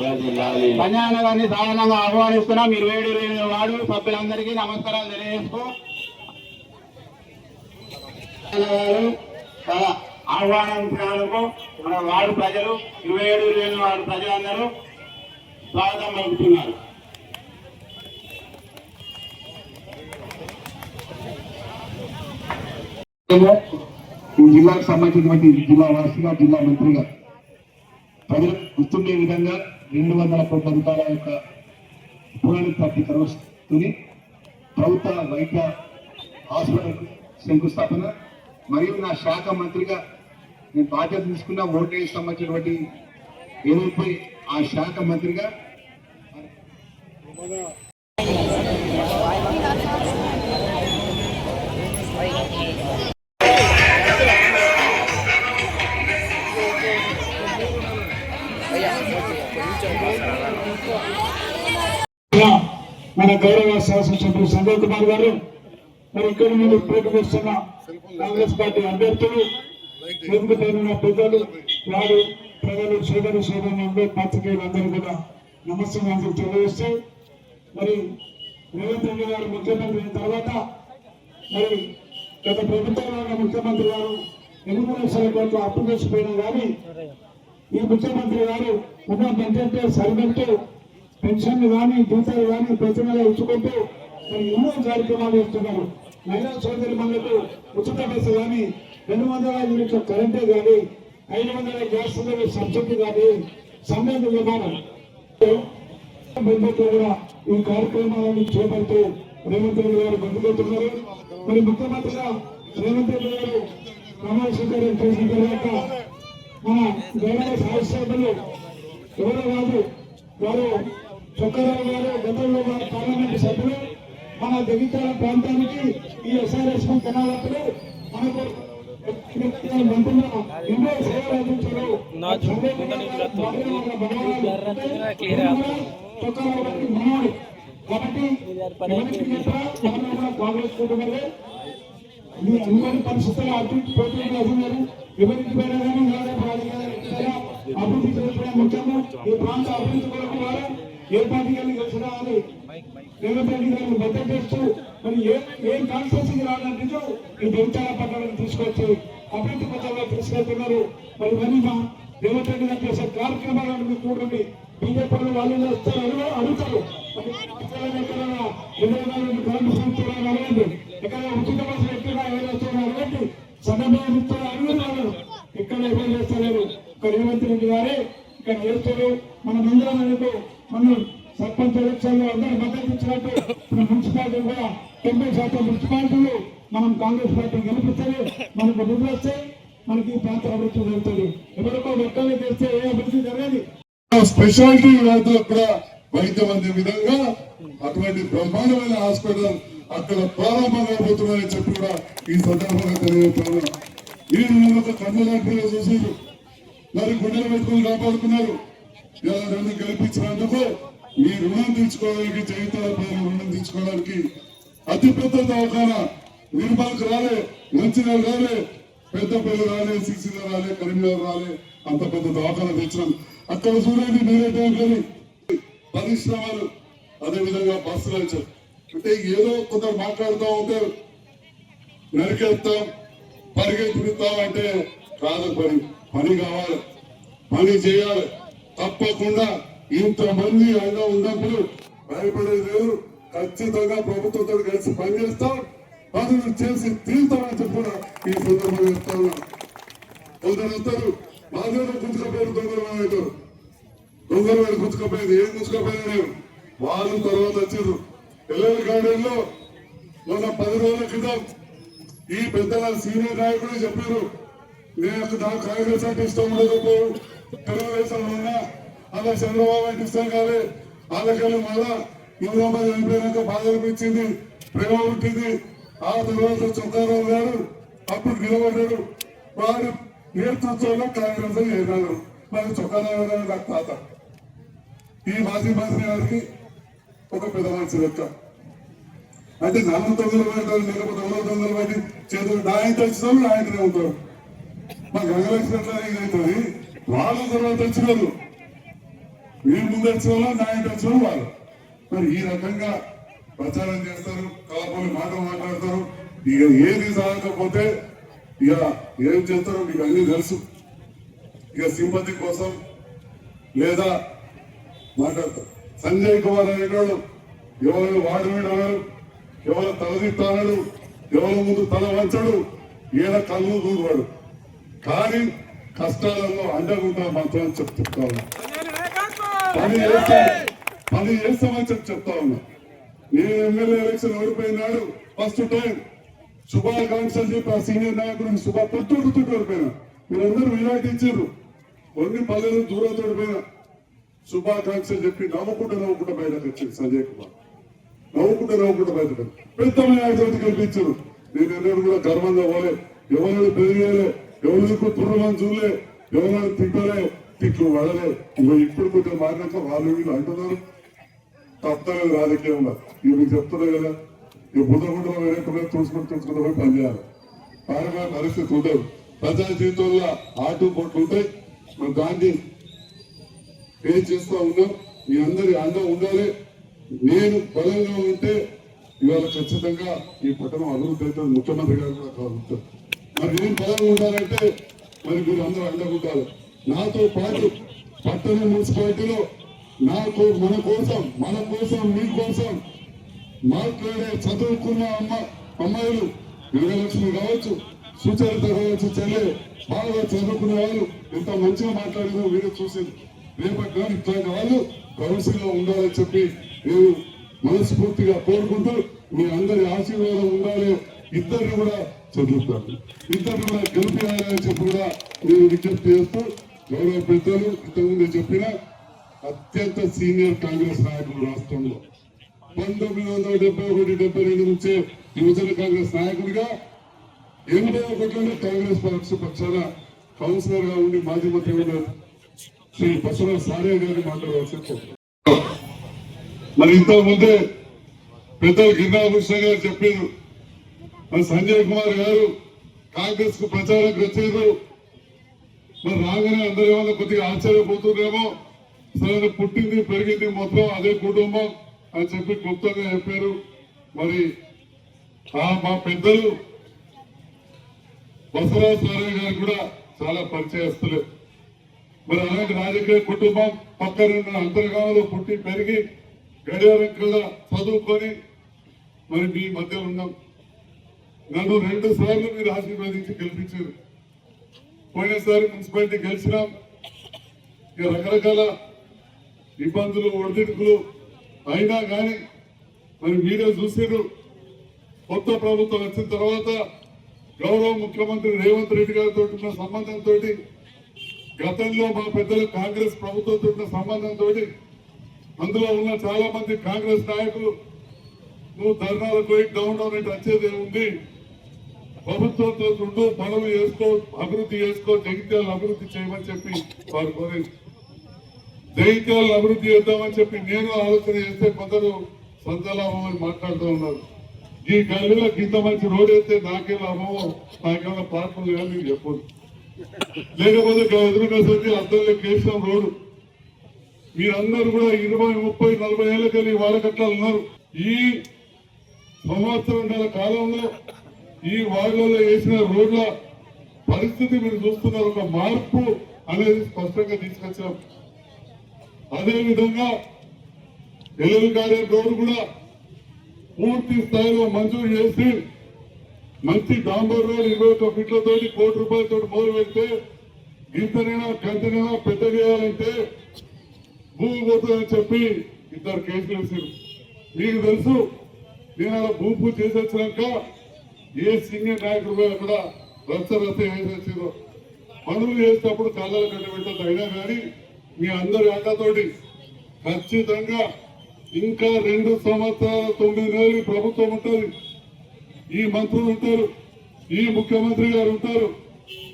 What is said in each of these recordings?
వర్ధిల్లాలి గారిని సాధారణంగా ఆహ్వానిస్తున్నాం ఇరవై ఏడు ఇరవై వార్డు సభ్యులందరికీ నమస్కారాలు తెలియజేస్తూ గారు చాలా ఆహ్వానించినందుకు మన వార్డు ప్రజలు ఇరవై ఏడు లేని ఎనిమిది వార్డు ప్రజలందరూ స్వాగతం పలుకుతున్నారు. ఈ జిల్లాకు సంబంధించినటువంటి జిల్లా వాసిగా జిల్లా మంత్రిగా ప్రజలు గుర్తుండే విధంగా రెండు వందల కోట్ల రూపాయల యొక్క పురాణి పార్టీ ప్రభుత్వ వైద్య హాస్పిటల్ శంకుస్థాపన మరియు నా శాఖ మంత్రిగా నేను బాధ్యత తీసుకున్న ఓటేకి సంబంధించినటువంటి ఏదైతే ఆ శాఖ మంత్రిగా మన గౌరవ శాసనసభ్యులు సంజయ్ కుమార్ గారు మరి ఇక్కడ నుండి పోటీ కాంగ్రెస్ పార్టీ అభ్యర్థులు వేదిక పైన పెద్దలు వారు ప్రజలు సోదరు సోదరులు పాత్రికేయులందరూ కూడా నమస్కారం తెలియజేస్తూ మరి రేవంత్ రెడ్డి గారు ముఖ్యమంత్రి అయిన తర్వాత మరి గత ప్రభుత్వంలో ఉన్న ముఖ్యమంత్రి గారు ఎనిమిది లక్షల కోట్లు అప్పు చేసిపోయినా కానీ ఈ ముఖ్యమంత్రి గారు ఉన్న బడ్జెట్ సరిపెట్టు పెన్షన్లు కానీ జీతాలు కానీ ప్రతి నెల ఇచ్చుకుంటూ మరి ఎన్నో కార్యక్రమాలు చేస్తున్నారు. మహిళా సోదరి మనకు ఉచిత బస్సు కానీ రెండు వందల యూనిట్ల కరెంటే కానీ ఐదు వందల గ్యాస్ సబ్సిడీ కానీ సమయం విమానం బడ్జెట్ కూడా ఈ కార్యక్రమాలను చేపడుతూ రేవంత్ రెడ్డి గారు ముందుకెళ్తున్నారు. మరి ముఖ్యమంత్రిగా రేవంత్ రెడ్డి గారు ప్రమాణ స్వీకారం చేసిన తర్వాత మన గౌరవ శాసనసభ్యులు ఎవరో కాదు వారు చొక్కరావు గారు గతంలో వారు పార్లమెంట్ సభ్యులు. మన జగిత్యాల ప్రాంతానికి ఈ ఎస్ఆర్ఎస్ కెనాలప్పుడు మనకు కాబట్టి కాంగ్రెస్ కుటుంబమే ఇది అందరి పరిస్థితుల్లో అభివృద్ధి పోటీ ఉన్నారు ఎవరికి పోయినా కానీ నాడే ప్రాధాన్యత అభివృద్ధి ముఖ్యము ఈ ప్రాంత అభివృద్ధి కొరకు వారు ఏ పార్టీ కానీ కలిసినా నిరుపేదలను రేవంత్ చేస్తూ మరి ఏం ఏం కాన్స్టిట్యూన్సీకి రావాలంటే ఈ జగిత్యాల పట్టణాన్ని తీసుకొచ్చి అభివృద్ధి పథంలో తీసుకెళ్తున్నారు. మరి ఇవన్నీ మా రేవంత్ రెడ్డి గారు చేసే కార్యక్రమాలను మీరు చూడండి బీజేపీ వాళ్ళు వస్తారు అడుగుతారు. మరి ఎక్కడ ఉచిత బస్సులు ఎక్కడ ఎవరు అడగండి సన్నబియ్యం అడుగుతున్నారు. ఎక్కడ ఎవరు చేస్తలేరు. ఇక్కడ రేవంత్ రెడ్డి గారే ఇక్కడ చేస్తారు మన మందిరాలకు మనం సర్పంచ్ ఎలక్షన్లో అందరూ మద్దతు ఇచ్చినట్టు ఇప్పుడు మున్సిపాలిటీ కూడా తొంభై శాతం మున్సిపాలిటీలు మనం కాంగ్రెస్ పార్టీ గెలిపిస్తారు మనకు నిధులు వస్తాయి మనకి ఈ ప్రాంత అభివృద్ధి జరుగుతుంది. ఎవరికో ఒక్కరిని తెలిస్తే ఏ అభివృద్ధి జరగదు. స్పెషాలిటీ వ్యాధులకు కూడా వైద్యం అందే విధంగా అటువంటి బ్రహ్మాండమైన హాస్పిటల్ అక్కడ ప్రారంభం కాబోతున్నాయని చెప్పి కూడా ఈ సందర్భంగా తెలియజేస్తున్నాను. ఈ నెలకు కన్ను డాక్టర్గా చూసారు మరి గుండెలు పెట్టుకుని కాపాడుకున్నారు. ఇలా నన్ను గెలిపించినందుకు మీ రుణం తీర్చుకోవడానికి జీవితాల పేరు రుణం తీర్చుకోవడానికి అతిపెద్ద దవాఖాన నిర్మల్కి రాలే మంచిర్యాల రాలే పెద్దపల్లి రాలే సిరిసిల్ల రాలే కరీంనగర్ రాలే అంత పెద్ద దవాఖాన తెచ్చినాం. అక్కడ చూడండి మీరే కానీ పరిశ్రమలు. అదే విధంగా బస్సులు వచ్చారు అంటే ఏదో కొంత మాట్లాడుతూ ఉంటారు నరికేస్తాం పరిగెత్తుతాం అంటే కాదు పని పని కావాలి. పని చేయాలి. తప్పకుండా ఇంతమంది ఆయన ఉన్నప్పుడు భయపడేది లేదు ఖచ్చితంగా ప్రభుత్వంతో కలిసి పనిచేస్తాం. పనులు చేసి తీర్థమని చెప్పిన ఈ సందర్భంగా చెప్తా కొందరు వస్తారు మాధవ గుంజుకపోయారు దొంగలు నాయకులు దొంగలు వాళ్ళు గుంజుకపోయేది ఏం గుంజుకపోయేది నేను? వాళ్ళు తర్వాత వచ్చారు పిల్లల గార్డెన్లో మొన్న పది రోజుల క్రితం ఈ పెద్దల సీనియర్ నాయకులు చెప్పారు నేను నాకు కాంగ్రెస్ అంటే ఇష్టం ఉండదు తెలుగుదేశం ఉన్నా అలా చంద్రబాబు అంటే ఇష్టం కాదు వాళ్ళకెళ్ళి మళ్ళా ఇంద్రాబాద్ చనిపోయినాక బాధ అనిపించింది ప్రేమ పుట్టింది. ఆ తర్వాత చొక్కారావు గారు అప్పుడు నిలబడ్డాడు. వారి నేతృత్వంలో కాంగ్రెస్ చేశాడు మరి చొక్కాల నాకు తాత. ఈ మాజీ మంత్రి గారికి ఒక పెద్ద మనిషి లెక్క. అంటే నలభై తొందర పడ్డారు లేకపోతే నలభై తొందర పెట్టి చేతులు నా ఇంటి వచ్చిన వాళ్ళు నా ఉంటారు. మా గంగలక్ష్మి ఇదవుతుంది వాళ్ళ తర్వాత వచ్చినారు వీళ్ళు నా ఇంటి వచ్చిన వాళ్ళు మరి ఈ రకంగా ప్రచారం చేస్తారు కలపని మాట మాట్లాడతారు. ఇక ఏది సాగకపోతే ఇక ఏం చేస్తారో మీకు అన్ని తెలుసు. ఇక సింపతి కోసం లేదా మాట్లాడతారు. సంజయ్ కుమార్ అనేటోడు ఎవరు వాడు వీడన్నాడు ఎవరు తలదిత్తాడు ఎవరు ముందు తల వంచడు ఈయన కళ్ళు దూరువాడు. కానీ కష్టాలలో అండగుంటా మాత్రం చెప్పి పని చేస్తాం పని చేస్తామని చెప్పి చెప్తా ఉన్నా. నేను ఎమ్మెల్యే ఎలక్షన్ ఓడిపోయినాడు ఫస్ట్ టైం శుభాకాంక్షలు చెప్పి ఆ సీనియర్ నాయకుడికి శుభ తొట్టు ఓడిపోయినా. మీరందరూ విరాట్ ఇచ్చారు కొన్ని పల్లెలు దూరం ఓడిపోయినా. శుభాకాంక్షలు చెప్పి నవ్వుకుంటూ నవ్వుకుంటూ బయటకు వచ్చింది సంజయ్ కుమార్. నవ్వుకుంటూ నవ్వుకుంటూ బయటకు పెద్ద నాయకుడికి కల్పించారు నేను ఎన్నడూ కూడా గర్వంగా పోలే. ఎవరు పెరిగేలే ఎవరికి తుర్రమని చూడలే? ఎవరు తిట్టలే? తిట్లు పడలే ఇగో ఇప్పుడు కొంచెం మారినాక వాళ్ళు వీళ్ళు అంటున్నారు. తప్పలేదు రాజకీయంలో ఇక మీకు చెప్తున్నా కదా. ఇక బుద్ధకుండా వేరే చూసుకుంటూ చూసుకుంటూ పోయి పనిచేయాలి పారగా పరిస్థితి ఉండదు. ప్రజా జీవితంలో ఆటు పోట్లు ఉంటాయి. మన దాన్ని ఏం చేస్తా ఉన్నాం మీ అందరి అందం ఉండాలి. నేను బలంగా ఉంటే ఇవాళ ఖచ్చితంగా ఈ పట్టణం అభివృద్ధి అవుతుంది ముఖ్యమంత్రి గారు కూడా కావాలి మరి నేను బలంగా ఉండాలంటే మరి మీరు అందరూ అండగుంటారు ఉండాలి నాతో పాటు పట్టణ మున్సిపాలిటీలో నాకు మన కోసం మన కోసం మీ కోసం మాట్లాడే చదువుకున్న అమ్మ అమ్మాయిలు వీరలక్ష్మి కావచ్చు సుచరిత కావచ్చు చెల్లె బాగా చదువుకునే వాళ్ళు ఎంత మంచిగా మాట్లాడిందో మీరు చూసింది. రేపటి నాడు ఇట్లాంటి వాళ్ళు కౌన్సిల్లో ఉండాలని చెప్పి నేను మనస్ఫూర్తిగా కోరుకుంటూ మీ అందరి ఆశీర్వాదం ఉండాలి. ఇద్దరిని కూడా చదువుతాను. ఇద్దరిని కూడా గెలిపించాలని చెప్పి కూడా నేను విజ్ఞప్తి చేస్తూ గౌరవ పెద్దలు ఇంతకుముందు చెప్పిన అత్యంత సీనియర్ కాంగ్రెస్ నాయకులు రాష్ట్రంలో. పంతొమ్మిది వందల డెబ్బై ఒకటి డెబ్బై రెండు నుంచే యువజన కాంగ్రెస్ నాయకుడిగా ఎనభై ఒకటిలోనే కాంగ్రెస్ పక్ష పక్షాన కౌన్సిలర్గా ఉండి మాజీ మంత్రి శ్రీ బసవరాజ్ సారే గారిని మాట్లాడవలసి మరి ఇంతకు ముందే పెద్దలు గిరినాభూషణ గారు చెప్పారు. మరి సంజయ్ కుమార్ గారు కాంగ్రెస్కు ప్రచారం వచ్చారు మరి రాగానే అందరి వాళ్ళు కొద్దిగా ఆశ్చర్యపోతున్నారేమో సరే పుట్టింది పెరిగింది మొత్తం అదే కుటుంబం అని చెప్పి గుప్తంగా చెప్పారు. మరి ఆ మా పెద్దలు బసవరాజు సారయ్య గారు కూడా చాలా పరిచయస్తులే మరి అలాంటి రాజకీయ కుటుంబం పక్కనున్న అంతర్గామంలో పుట్టి పెరిగి గడియారం కూడా చదువుకొని మరి మీ మధ్య ఉన్నాం. నన్ను రెండు సార్లు మీరు ఆశీర్వదించి గెలిపించారు. పోయినసారి మున్సిపాలిటీ గెలిచినాం. ఇక రకరకాల ఇబ్బందులు ఒడిదుడుకులు అయినా కానీ మరి మీరే చూసారు కొత్త ప్రభుత్వం వచ్చిన తర్వాత గౌరవ ముఖ్యమంత్రి రేవంత్ రెడ్డి గారితో ఉన్న సంబంధంతో గతంలో మా పెద్దలు కాంగ్రెస్ ప్రభుత్వంతో ఉన్న సంబంధంతో అందులో ఉన్న చాలా మంది కాంగ్రెస్ నాయకులు నువ్వు ధర్నాలకు పోయి డౌన్ డౌన్ అంటే వచ్చేది ఏముంది? ప్రభుత్వంతో ఉండు పనులు చేసుకో అభివృద్ధి చేసుకో జగిత్యాల అభివృద్ధి చేయమని చెప్పి వారు కోరేది జగిత్యాలను అభివృద్ధి చేద్దామని చెప్పి నేను ఆలోచన చేస్తే కొందరు సొంత లాభం అని మాట్లాడుతూ ఉన్నారు. ఈ గల్లీలో ఇంత మంచి రోడ్ వేస్తే నాకే లాభమో నాకేమైనా పార్కులు కానీ మీరు చెప్పదు లేకపోతే ఎదురుగా సరికి అద్దంలో కేశం రోడ్డు. మీరందరూ కూడా ఇరవై ముప్పై నలభై ఏళ్ళకెళ్ళి వాడకట్ల ఉన్నారు ఈ సంవత్సరం కాలంలో ఈ వార్డులలో వేసిన రోడ్ల పరిస్థితి మీరు చూస్తున్నారు ఒక మార్పు అనేది స్పష్టంగా తీసుకొచ్చాం. అదేవిధంగా విధంగా కాడే రోడ్డు కూడా పూర్తి స్థాయిలో మంజూరు చేసి మంచి డాంబర్ రోడ్ ఇరవై ఒక్క ఫీట్లతో కోటి రూపాయలతో మొదలు పెడితే ఇంతనైనా గంటనైనా పెద్ద చేయాలంటే భూమి పోతుందని చెప్పి ఇద్దరు కేసులు వేసారు మీకు తెలుసు నేను అలా భూమి పూజ చేసి వచ్చినాక ఏ సీనియర్ నాయకుడు పోయి కూడా రచ్చ రచ్చ వేసి పనులు చేసేటప్పుడు కళ్ళలు కట్టబెట్టదు అయినా కానీ మీ అందరి అండతోటి ఖచ్చితంగా ఇంకా రెండు సంవత్సరాల తొమ్మిది నెలలు ప్రభుత్వం ఉంటుంది. ఈ మంత్రులు ఉంటారు. ఈ ముఖ్యమంత్రి గారు ఉంటారు.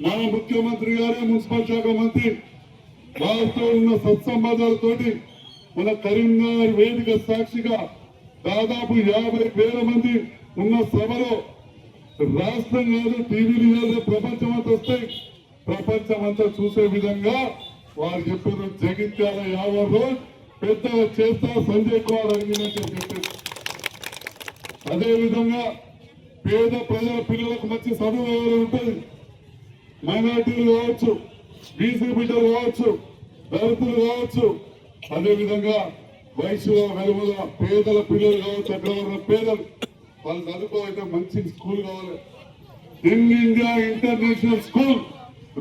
మన ముఖ్యమంత్రి గారే మున్సిపల్ శాఖ మంత్రి. వారితో ఉన్న సత్సంబంధాలతోటి మన కరీంనగర్ వేదిక సాక్షిగా దాదాపు యాభై వేల మంది ఉన్న సభలో రాష్ట్రం కాదు టీవీలు కాదు ప్రపంచం అంతా వస్తాయి ప్రపంచం అంతా చూసే విధంగా వారు చెప్పారు జగిత్యాల యాభై రోజు పెద్దగా చేస్తా సంజయ్ కుమార్ అడిగినట్టు చెప్పారు. అదే విధంగా పేద ప్రజల పిల్లలకు మంచి చదువు ఎవరు ఉంటుంది? మైనార్టీలు కావచ్చు బీసీ బిడ్డలు కావచ్చు దళితులు కావచ్చు. అదే విధంగా వయసులో వెలువల పేదల పిల్లలు కావచ్చు అక్కడ పేదలు. వాళ్ళు చదువుకోవాలంటే మంచి స్కూల్ కావాలి. In India international school.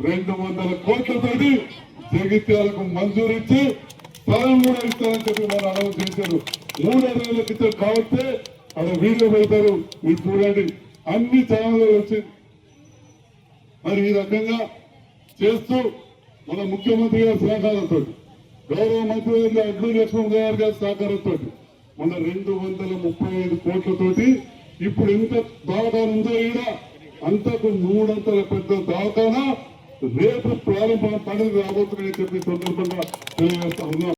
రెండు వందల కోట్లతోటి జగిత్యాలకు మంజూరు ఇచ్చి స్థలం కూడా ఇస్తారని చెప్పి వాళ్ళు అనౌన్స్ చేశారు. మూడు అరవై క్రితం కాబట్టి అక్కడ వీడియో పెడతారు. మీరు చూడండి. అన్ని ఛానల్లో వచ్చింది మరి ఈ రకంగా చేస్తూ మన ముఖ్యమంత్రి గారి సహకారంతో గౌరవ మంత్రి గారు అడ్డు లక్ష్మణ్ గారి గారి సహకారంతో మన రెండు వందల ముప్పై ఐదు కోట్లతోటి ఇప్పుడు ఎంత దవాఖాన ఉందో ఈడ? అంతకు మూడంతల పెద్ద దవాఖాన రేపు ప్రారంభ పండుగ రాబోతున్నాయని చెప్పి సందర్భంగా తెలియజేస్తా ఉన్నాం.